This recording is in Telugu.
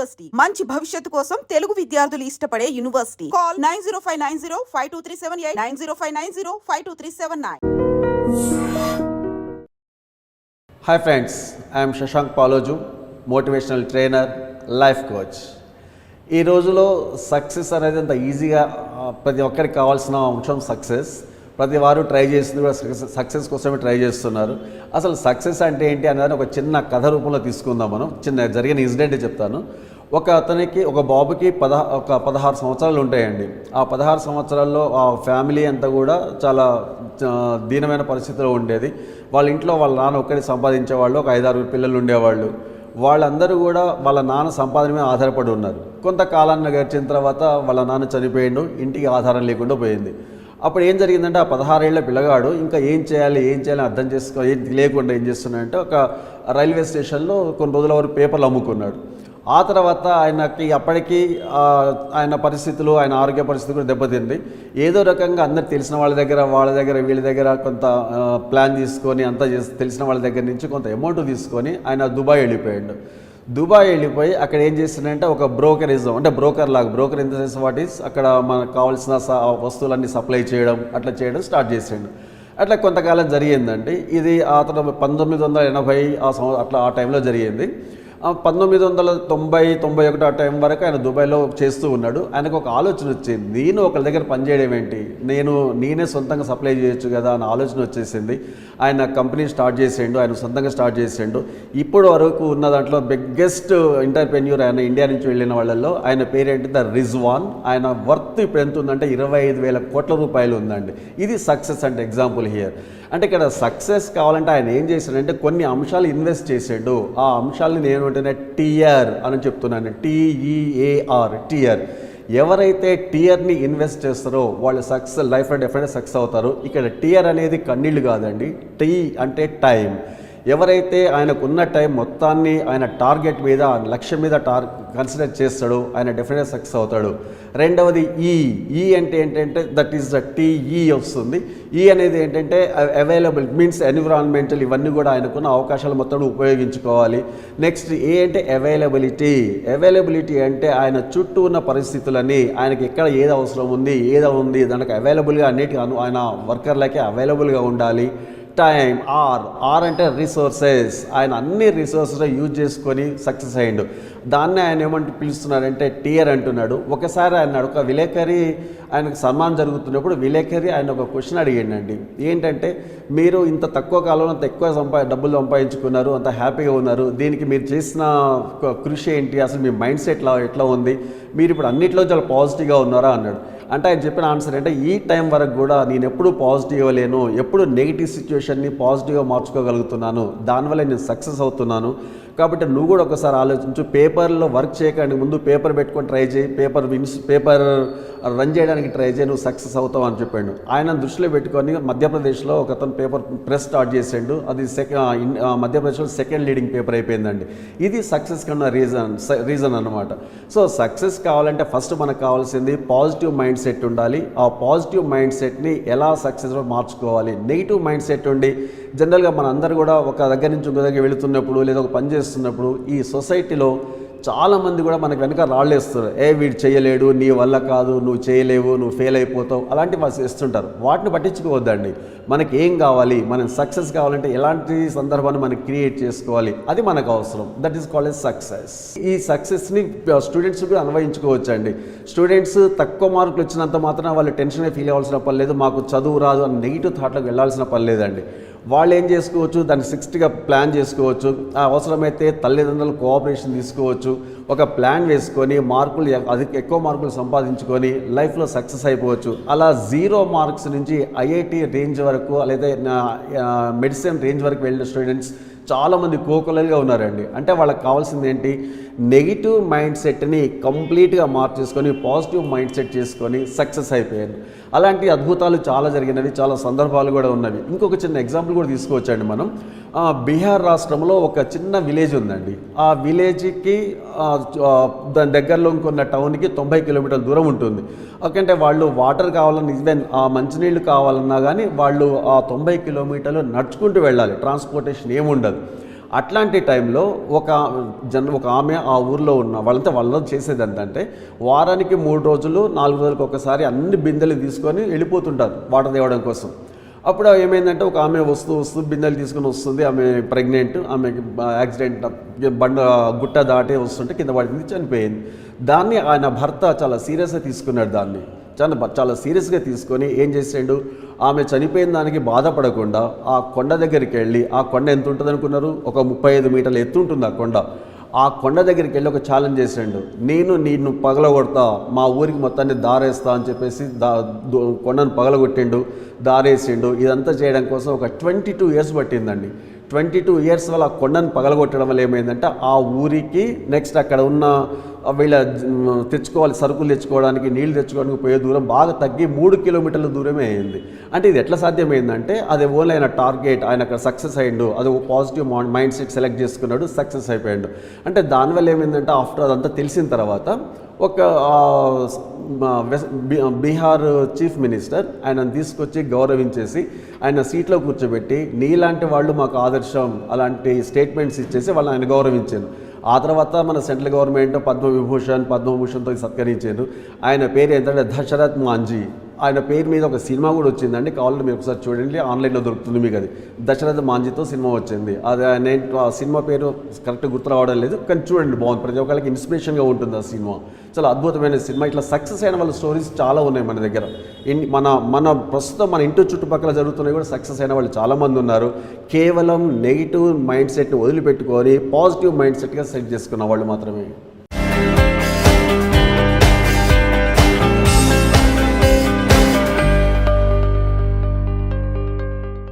యూనివర్సిటీ. మంచి భవిష్యత్తు కోసం తెలుగు విద్యార్థులు ఇష్టపడే university. Call nine zero five nine zero five two three seven eight nine zero five nine zero five two three seven nine. Hi friends I'm Shashank Paloju motivational trainer life coach ఈ రోజులో సక్సెస్ అనేది అంత ఈజీగా ప్రతి ఒక్కరికి కావాల్సిన అంశం సక్సెస్ ప్రతి వారు ట్రై చేస్తుంది కూడా సక్సెస్ కోసమే ట్రై చేస్తున్నారు. అసలు సక్సెస్ అంటే ఏంటి అనేది ఒక చిన్న కథ రూపంలో తీసుకుందాం మనం. చిన్న జరిగిన ఇన్సిడెంట్ చెప్తాను. ఒక అతనికి ఒక బాబుకి పద ఒక పదహారు సంవత్సరాలు ఉంటాయండి. ఆ పదహారు సంవత్సరాల్లో ఆ ఫ్యామిలీ అంతా కూడా చాలా దీనమైన పరిస్థితిలో ఉండేది. వాళ్ళ ఇంట్లో వాళ్ళ నాన్న ఒక్కరి సంపాదించేవాళ్ళు ఒక ఐదారు పిల్లలు ఉండేవాళ్ళు. వాళ్ళందరూ కూడా వాళ్ళ నాన్న సంపాదన మీద ఆధారపడి ఉన్నారు. కొంతకాలాన్ని గడిచిన తర్వాత వాళ్ళ నాన్న చనిపోయిండు ఇంటికి ఆధారం లేకుండా పోయింది. అప్పుడు ఏం జరిగిందంటే ఆ పదహారేళ్ళ పిల్లగాడు ఇంకా ఏం చేయాలి ఏం చేయాలి అర్థం చేసుకో ఏం లేకుండా ఏం చేస్తున్నాడంటే ఒక రైల్వే స్టేషన్లో కొన్ని రోజుల వరకు పేపర్లు అమ్ముకున్నాడు. ఆ తర్వాత ఆయనకి అప్పటికి ఆయన పరిస్థితులు ఆయన ఆరోగ్య పరిస్థితి కూడా దెబ్బతింది. ఏదో రకంగా అందరు తెలిసిన వాళ్ళ దగ్గర వాళ్ళ దగ్గర వీళ్ళ దగ్గర కొంత ప్లాన్ తీసుకొని అంతా చేసి తెలిసిన వాళ్ళ దగ్గర నుంచి కొంత అమౌంట్ తీసుకొని ఆయన దుబాయ్ వెళ్ళిపోయాడు. దుబాయ్ వెళ్ళిపోయి అక్కడ ఏం చేసిందంటే ఒక బ్రోకరిజం అంటే బ్రోకర్ లాగా broker in the sense what is అక్కడ మనకు కావాల్సిన స- వస్తువులన్నీ సప్లై చేయడం అట్లా చేయడం స్టార్ట్ చేసాడు. అట్లా కొంతకాలం జరిగిందండి. ఇది అతను పంతొమ్మిది వందల ఎనభై ఆ సంవ అట్లా ఆ టైంలో జరిగింది. పంతొమ్మిది వందల తొంభై తొంభై ఒకటి ఆ టైం వరకు ఆయన దుబాయ్లో చేస్తూ ఉన్నాడు. ఆయనకు ఒక ఆలోచన వచ్చింది నేను ఒకరి దగ్గర పనిచేయడం ఏంటి? నేను నేనే సొంతంగా సప్లై చేయొచ్చు కదా అన్న ఆలోచన వచ్చేసింది. ఆయన కంపెనీ స్టార్ట్ చేసిండు ఆయన సొంతంగా స్టార్ట్ చేసిండు. ఇప్పుడు వరకు ఉన్న దాంట్లో బిగ్గెస్ట్ ఇంటర్ప్రెన్యూర్ ఆయన ఇండియా నుంచి వెళ్ళిన వాళ్ళల్లో ఆయన పేరేంటి ద రిజ్వాన్. ఆయన వర్త్ ఇప్పుడు ఎంత ఉందంటే ఇరవై ఐదు వేల కోట్ల రూపాయలు ఉందండి. ఇది సక్సెస్ అంటే ఎగ్జాంపుల్ హియర్. అంటే ఇక్కడ సక్సెస్ కావాలంటే ఆయన ఏం చేశాడంటే కొన్ని అంశాలు ఇన్వెస్ట్ చేసాడు ఆ అంశాలని నేను అంటేనే టీఆర్ అని చెప్తున్నాను. టీఈఏఆర్ టీఆర్ ఎవరైతే టీఆర్ని ఇన్వెస్ట్ చేస్తారో వాళ్ళు సక్సెస్ లైఫ్లో డెఫినెట్ సక్సెస్ అవుతారు. ఇక్కడ టీఆర్ అనేది కన్నీళ్ళు కాదండి. టీ అంటే టైం ఎవరైతే ఆయనకున్న టైం మొత్తాన్ని ఆయన టార్గెట్ మీద లక్ష్యం మీద టార్ కన్సిడర్ చేస్తాడో ఆయన డెఫినెట్ సక్సెస్ అవుతాడు. రెండవది ఈ ఈ అంటే ఏంటంటే దట్ ఈస్ ద టీఈ వస్తుంది. ఈ అనేది ఏంటంటే అవైలబుల్ మీన్స్ ఎన్విరాన్మెంటల్ ఇవన్నీ కూడా ఆయనకున్న అవకాశాలు మొత్తం ఉపయోగించుకోవాలి. నెక్స్ట్ ఏ అంటే అవైలబిలిటీ అవైలబిలిటీ అంటే ఆయన చుట్టూ ఉన్న పరిస్థితులని ఆయనకి ఎక్కడ ఏది అవసరం ఉంది ఏది ఉంది దానికి అవైలబుల్గా అన్నిటికీ ఆయన వర్కర్లకి అవైలబుల్గా ఉండాలి. టైం ఆర్ ఆర్ అంటే రిసోర్సెస్ ఆయన అన్ని రిసోర్సెస్ యూజ్ చేసుకొని సక్సెస్ అయ్యిండు. దాన్ని ఆయన ఏమంటూ పిలుస్తున్నాడంటే టీయర్ అంటున్నాడు. ఒకసారి ఆయన ఒక విలేకరి ఆయనకు సన్మానం జరుగుతున్నప్పుడు విలేకరి ఆయన ఒక క్వశ్చన్ అడిగిండండి. ఏంటంటే మీరు ఇంత తక్కువ కాలంలో అంత ఎక్కువ సంపా డబ్బులు సంపాదించుకున్నారు అంత హ్యాపీగా ఉన్నారు. దీనికి మీరు చేసిన కృషి ఏంటి? అసలు మీ మైండ్ సెట్ ఎట్లా ఎట్లా ఉంది? మీరు ఇప్పుడు అన్నిట్లో చాలా పాజిటివ్గా ఉన్నారా? అన్నాడు. అంటే ఆయన చెప్పిన ఆన్సర్ అంటే ఈ టైం వరకు కూడా నేను ఎప్పుడు పాజిటివ్ లేను ఎప్పుడు నెగిటివ్ సిచ్యువేషన్ని పాజిటివ్గా మార్చుకోగలుగుతున్నాను దానివల్ల నేను సక్సెస్ అవుతున్నాను. కాబట్టి నువ్వు కూడా ఒకసారి ఆలోచించు. పేపర్లో వర్క్ చేయడానికి ముందు పేపర్ పెట్టుకొని ట్రై చేయి. పేపర్ విన్స్ పేపర్ రన్ చేయడానికి ట్రై చేయి నువ్వు సక్సెస్ అవుతావు అని చెప్పాడు. ఆయన దృష్టిలో పెట్టుకొని మధ్యప్రదేశ్లో ఒక అతను పేపర్ ప్రెస్ స్టార్ట్ చేసాడు. అది సెకండ్ మధ్యప్రదేశ్లో సెకండ్ లీడింగ్ పేపర్ అయిపోయిందండి. ఇది సక్సెస్ కన్నా రీజన్ రీజన్ అనమాట సో సక్సెస్ కావాలంటే ఫస్ట్ మనకు కావాల్సింది పాజిటివ్ మైండ్ సెట్ ఉండాలి. ఆ పాజిటివ్ మైండ్ సెట్ని ఎలా సక్సెస్లో మార్చుకోవాలి? నెగిటివ్ మైండ్ సెట్ ఉండి జనరల్గా మన అందరు కూడా ఒక దగ్గర నుంచి ఇంకో దగ్గర వెళుతున్నప్పుడు లేదా ఒక పని చేస్తున్నప్పుడు ఈ సొసైటీలో చాలామంది కూడా మనకు వెనక రాళ్ళేస్తారు. ఏ వీడు చేయలేడు నీ వల్ల కాదు నువ్వు చేయలేవు నువ్వు ఫెయిల్ అయిపోతావు అలాంటి వాళ్ళు ఇస్తుంటారు వాటిని పట్టించుకోవద్దండి. మనకి ఏం కావాలి మనం సక్సెస్ కావాలంటే ఎలాంటి సందర్భాన్ని మనం క్రియేట్ చేసుకోవాలి అది మనకు అవసరం. That is called S success ఈ సక్సెస్ని స్టూడెంట్స్ కూడా అన్వయించుకోవచ్చండి. స్టూడెంట్స్ తక్కువ మార్కులు వచ్చినంత మాత్రం వాళ్ళు టెన్షన్ ఫీల్ అవ్వాల్సిన పని లేదు మాకు చదువు రాదు అని నెగిటివ్ థాట్లకు వెళ్ళాల్సిన పని లేదండి. వాళ్ళు ఏం చేసుకోవచ్చు? దాన్ని సిక్స్ట్గా ప్లాన్ చేసుకోవచ్చు. అవసరమైతే తల్లిదండ్రులు కోఆపరేషన్ తీసుకోవచ్చు. ఒక ప్లాన్ వేసుకొని మార్కులు అది ఎక్కువ మార్కులు సంపాదించుకొని లైఫ్లో సక్సెస్ అయిపోవచ్చు. అలా జీరో మార్క్స్ నుంచి ఐఐటి రేంజ్ వరకు లేదా మెడిసిన్ రేంజ్ వరకు వెళ్ళిన స్టూడెంట్స్ చాలామంది కోకొలలుగా ఉన్నారండి. అంటే వాళ్ళకి కావాల్సింది ఏంటి నెగిటివ్ మైండ్ సెట్ని కంప్లీట్గా మార్చేసుకొని పాజిటివ్ మైండ్ సెట్ చేసుకొని సక్సెస్ అయిపోయాను అలాంటి అద్భుతాలు చాలా జరిగినవి చాలా సందర్భాలు కూడా ఉన్నవి. ఇంకొక చిన్న ఎగ్జాంపుల్ కూడా తీసుకోవచ్చండి మనం. ఆ, బీహార్ రాష్ట్రంలో ఒక చిన్న విలేజ్ ఉందండి. ఆ విలేజ్కి దాని దగ్గరలో ఇంకొన్న టౌన్కి తొంభై కిలోమీటర్ల దూరం ఉంటుంది. ఎందుకంటే వాళ్ళు వాటర్ కావాలన్నా ఈవెన్ ఆ మంచినీళ్ళు కావాలన్నా కానీ వాళ్ళు ఆ తొంభై కిలోమీటర్లు నడుచుకుంటూ వెళ్ళాలి. ట్రాన్స్పోర్టేషన్ ఏముండదు. అట్లాంటి టైంలో ఒక జన్ ఒక ఆమె ఆ ఊర్లో ఉన్న వాళ్ళంతా వాళ్ళలో చేసేది ఏంటంటే వారానికి మూడు రోజులు నాలుగు రోజులకు ఒకసారి అన్ని బిందెలు తీసుకొని వెళ్ళిపోతుంటారు వాటర్ తేవడం కోసం. అప్పుడు ఏమైందంటే ఒక ఆమె వస్తూ వస్తూ బిందెలు తీసుకుని వస్తుంది ఆమె ప్రెగ్నెంట్ ఆమెకి యాక్సిడెంట్ బండ గుట్ట దాటి వస్తుంటే కింద పడింది చనిపోయింది. దాన్ని ఆయన భర్త చాలా సీరియస్గా తీసుకున్నాడు దాన్ని. చాలా చాలా సీరియస్గా తీసుకొని ఏం చేసాడు ఆమె చనిపోయిన దానికి బాధపడకుండా ఆ కొండ దగ్గరికి వెళ్ళి ఆ కొండ ఎంత ఉంటుంది అనుకున్నారు ఒక ముప్పై ఐదు మీటర్ల ఎత్తు ఉంటుంది ఆ కొండ. ఆ కొండ దగ్గరికి వెళ్ళి ఒక ఛాలెంజ్ చేసాడు. నేను నిన్ను పగలగొడతా మా ఊరికి మొత్తాన్ని దారేస్తా అని చెప్పేసి దా కొండను పగలగొట్టిండు దారేసిండు. ఇదంతా చేయడం కోసం ఒక ట్వంటీ టూ ఇయర్స్ పట్టిందండి. ట్వంటీ టూ ఇయర్స్ వల్ల ఆ కొండను పగలగొట్టడం వల్ల ఏమైందంటే ఆ ఊరికి నెక్స్ట్ అక్కడ ఉన్న వీళ్ళ తెచ్చుకోవాలి సరుకులు తెచ్చుకోవడానికి నీళ్ళు తెచ్చుకోవడానికి పోయే దూరం బాగా తగ్గి మూడు కిలోమీటర్ల దూరమే అయింది. అంటే ఇది ఎట్లా సాధ్యమైందంటే అది ఓన్లీ ఆయన టార్గెట్ ఆయన అక్కడ సక్సెస్ అయ్యిండు అది ఒక పాజిటివ్ మైండ్ సెట్ సెలెక్ట్ చేసుకున్నాడు సక్సెస్ అయిపోయాడు. అంటే దానివల్ల ఏమైందంటే ఆఫ్టర్ అదంతా తెలిసిన తర్వాత ఒక బీహార్ చీఫ్ మినిస్టర్ ఆయనను తీసుకొచ్చి గౌరవించేసి ఆయన సీట్లో కూర్చోబెట్టి నీలాంటి వాళ్ళు మాకు ఆదర్శం అలాంటి స్టేట్మెంట్స్ ఇచ్చేసి వాళ్ళని ఆయన గౌరవించారు ఆ తర్వాత మన సెంట్రల్ గవర్నమెంట్ పద్మవిభూషణ్ పద్మభూషణ్తో సత్కరించారు. ఆయన పేరు ఏంటంటే దశరథ్ మాంజీ. ఆయన పేరు మీద ఒక సినిమా కూడా వచ్చిందండి. కావాలంటే మీరు ఒకసారి చూడండి. ఆన్లైన్లో దొరుకుతుంది మీకు అది. దశరథ మాంజీతో సినిమా వచ్చింది. అది నేను ఆ సినిమా పేరు కరెక్ట్ గుర్తు రావడం లేదు. కానీ చూడండి బాగుంది. ప్రతి ఒక్కరికి ఇన్స్పిరేషన్గా ఉంటుంది ఆ సినిమా. చాలా అద్భుతమైన సినిమా. ఇట్లా సక్సెస్ అయిన వాళ్ళ స్టోరీస్ చాలా ఉన్నాయి మన దగ్గర. మన మన ప్రస్తుతం మన ఇంటి చుట్టుపక్కల జరుగుతున్నాయి కూడా సక్సెస్ అయిన వాళ్ళు చాలామంది ఉన్నారు. కేవలం నెగిటివ్ మైండ్ సెట్ని వదిలిపెట్టుకొని పాజిటివ్ మైండ్ సెట్గా సెట్ చేసుకున్న వాళ్ళు మాత్రమే.